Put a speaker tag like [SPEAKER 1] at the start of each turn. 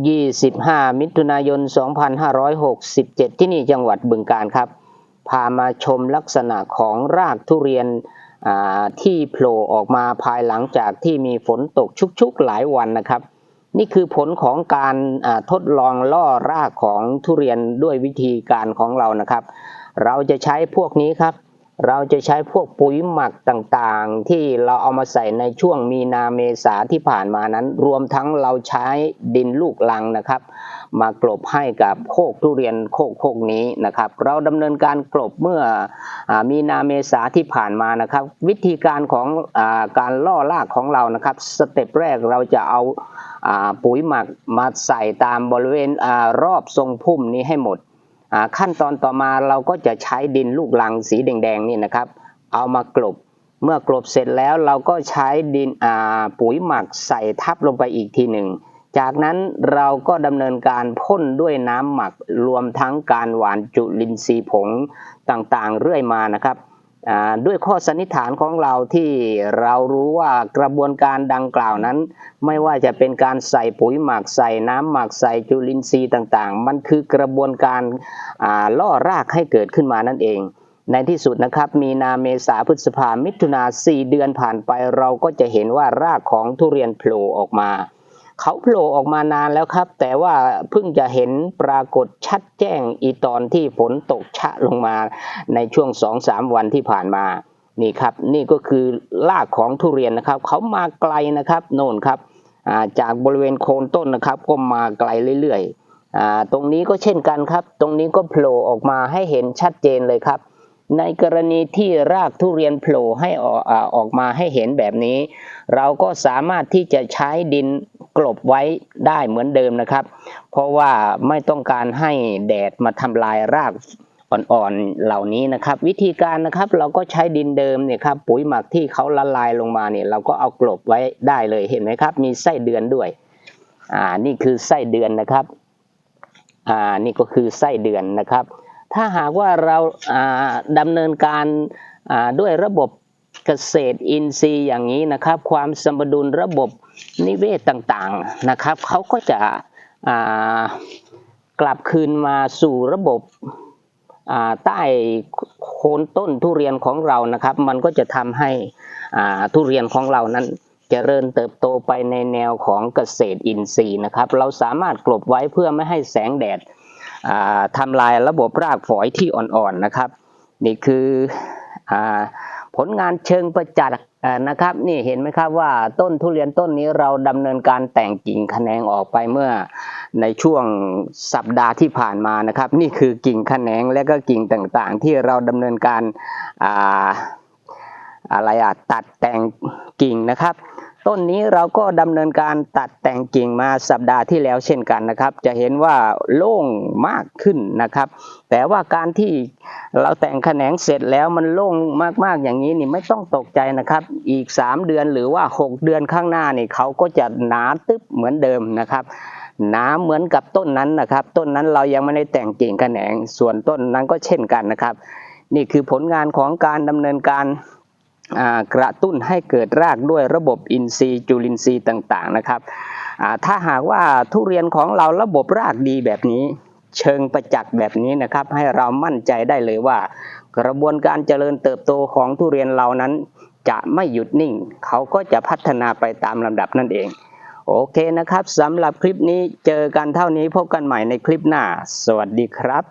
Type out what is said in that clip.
[SPEAKER 1] 25 มิถุนายน 2567 ที่นี่จังหวัดบึงการครับ พามาชมลักษณะของรากทุเรียนที่โผล่ออกมาภายหลังจากที่มีฝนตกชุกๆหลายวันนะครับ นี่คือผลของการทดลองล่อรากของทุเรียนด้วยวิธีการของเรานะครับ เราจะใช้พวกนี้ครับ เราจะใช้พวกปุ๋ยหมักต่างๆ ที่เราเอามาใส่ในช่วงมีนาเมษาที่ผ่านมานั้น รวมทั้งเราใช้ดินลูกลังนะครับ มากลบให้กับโคกทุเรียนโคกโคกนี้นะครับ เราดำเนินการกลบเมื่ออมีนาเมษาที่ผ่านมานะครับ วิธีการของอการล่อรากของเรานะครับ สเต็ปแรกเราจะเอาอปุ๋ยหมักมาใส่ตามบริเวณอรอบทรงพุ่มนี้ให้หมด ขั้นตอนต่อมาเราก็จะใช้ดินลูกลังสีแดงๆนี่นะครับ เอามากลบเมื่อกลบเสร็จแล้วเราก็ใช้ดินปุ๋ยหมักใส่ทับลงไปอีกทีหนึ่ง จากนั้นเราก็ดำเนินการพ่นด้วยน้ำหมักรวมทั้งการหวานจุลินทรีย์ผงต่างๆ เรื่อยมานะครับ ด้วยข้อสันนิษฐานของเราที่เรารู้ว่ากระบวนการดังกล่าวนั้น ไม่ว่าจะเป็นการใส่ปุ๋ยหมักใส่น้ำหมักใส่จุลินทรีย์ต่างๆ มันคือกระบวนการาล่อรากให้เกิดขึ้นมานั่นเอง ในที่สุดนะครับ มีนาเมษาพฤษภามิถุนาสี่เดือนผ่านไปเราก็จะเห็นว่ารากของทุเรียนโผล่ออกมา เขาโผล่ออกมานานแล้วครับ แต่ว่าเพิ่งจะเห็นปรากฏชัดแจ้งอีตอนที่ฝนตกชะลงมาในช่วงสองสามวันที่ผ่านมานี่ครับ นี่ก็คือรากของทุเรียนนะครับ เขามาไกลนะครับโน่นครับาจากบริเวณโคนต้นนะครับ ก็มาไกลเรื่อยๆตรงนี้ก็เช่นกันครับ ตรงนี้ก็โผล่ออกมาให้เห็นชัดเจนเลยครับ ในกรณีที่รากทุเรียนโผล่ให้ออกออกมาให้เห็นแบบนี้ เราก็สามารถที่จะใช้ดิน กลบไว้ได้เหมือนเดิมนะครับ เพราะว่าไม่ต้องการให้แดดมาทำลายรากอ่อนๆเหล่านี้นะครับ วิธีการนะครับเราก็ใช้ดินเดิมเนี่ยครับปุ๋ยหมักที่เขาละลายลงมาเนี่ยเราก็เอากลบไว้ได้เลยเห็นไหมครับ มีไส้เดือนด้วยอ่านี่คือไส้เดือนนะครับอ่านี่ก็คือไส้เดือนนะครับ ถ้าหากว่าเราอ่าดำเนินการอ่าด้วยระบบ เกษตรอินทรีย์อย่างนี้นะครับ ความสมดุลระบบนิเวศต่างๆนะครับเขาก็จะกลับคืนมาสู่ระบบใต้โคนต้นทุเรียนของเรานะครับ มันก็จะทำให้ทุเรียนของเรานั้นเจริญเติบโตไปในแนวของเกษตรอินทรีย์นะครับ เราสามารถกลบไว้เพื่อไม่ให้แสงแดดทำลายระบบรากฝอยที่อ่อนๆนะครับ นี่คืออ ผลงานเชิงประจักษ์นะครับนี่เห็นไหมครับว่าต้นทุเรียนต้นนี้เราดำเนินการแต่งกิ่งแขนงออกไปเมื่อในช่วงสัปดาห์ที่ผ่านมานะครับ นี่คือกิ่งแขนงและก็กิ่งต่างๆ ที่เราดำเนินการอ่าอะไรอะตัดแต่งกิ่งนะครับ ต้นนี้เราก็ดำเนินการตัดแต่งกิ่งมาสัปดาห์ที่แล้วเช่นกันนะครับ จะเห็นว่าโล่งมากขึ้นนะครับ แต่ว่าการที่ เราแต่งแขนงเสร็จแล้วมันโล่งมากๆอย่างนี้นี่ไม่ต้องตกใจนะครับ อีก 3 เดือนหรือว่า 6 เดือนข้างหน้านี่เขาก็จะหนาตึ๊บเหมือนเดิมนะครับหนาเหมือนกับต้นนั้นนะครับ ต้นนั้นเรายังไม่ได้แต่งกิ่งแขนงส่วนต้นนั้นก็เช่นกันนะครับ นี่คือผลงานของการดำเนินการกระตุ้นให้เกิดรากด้วยระบบอินทรีย์จุลินทรีย์ต่างๆนะครับ ถ้าหากว่าทุเรียนของเราระบบรากดีแบบนี้ เชิงประจักษ์แบบนี้นะครับ ให้เรามั่นใจได้เลยว่า กระบวนการเจริญเติบโตของทุเรียนเรานั้น จะไม่หยุดนิ่ง เขาก็จะพัฒนาไปตามลำดับนั่นเอง โอเคนะครับสำหรับคลิปนี้เจอกันเท่านี้พบกันใหม่ในคลิปหน้า สวัสดีครับ